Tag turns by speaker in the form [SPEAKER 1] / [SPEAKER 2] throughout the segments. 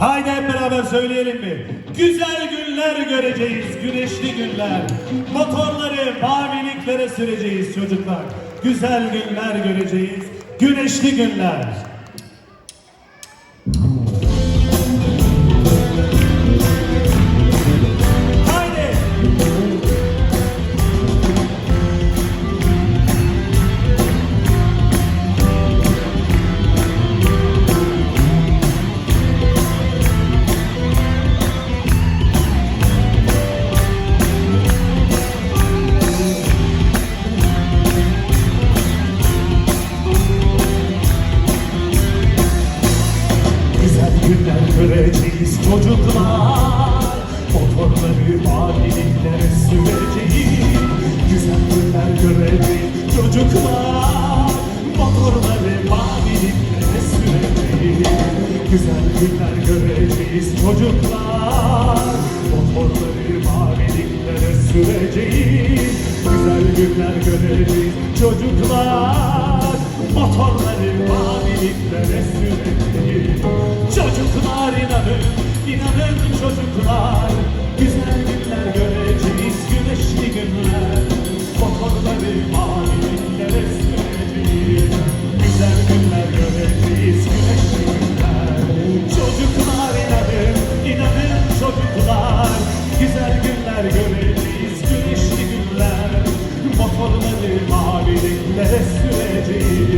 [SPEAKER 1] Haydi hep beraber söyleyelim mi? Güzel günler göreceğiz, güneşli günler. Motorları maviliklere süreceğiz çocuklar. Güzel günler göreceğiz, güneşli günler. Günler göreceğiz çocuklar. Motorları maviliklere süreceğiz. Güzel günler göreceğiz çocuklar. Motorları maviliklere süreceğiz. Güzel günler göreceğiz çocuklar. Motorları maviliklere süreceğiz. Güzel günler göreceğiz çocuklar Motorları maviliklere süreceğiz Çocuklar inanın, inanın çocuklar. Güzel günler göreceğiz, güneşli günler. Motorları maviliklere süreceğiz Güzel günler göreceğiz, güneşli günler. Çocuklar inanın, inanın çocuklar. Güzel günler göreceğiz, güneşli günler. Motorları maviliklere süreceğiz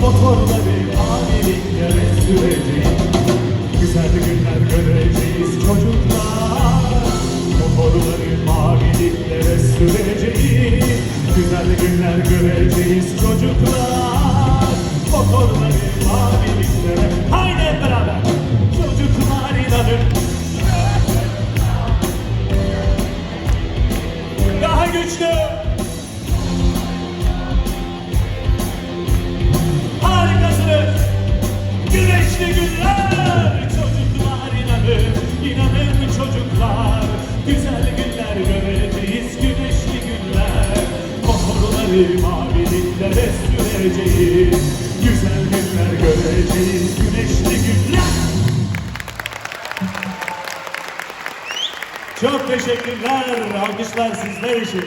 [SPEAKER 1] Motorları maviliklere süreceğiz Güzel günler göreceğiz çocuklar Motorları maviliklere süreceğiz Güzel günler göreceğiz çocuklar Motorları maviliklere Haydi beraber Çocuklar Daha güçlü Güzel günler göreceğiz Güneşli günler Motorları maviliklere süreceğiz Güzel günler göreceğiz Güneşli günler Çok teşekkürler. Alkışlar sizler için.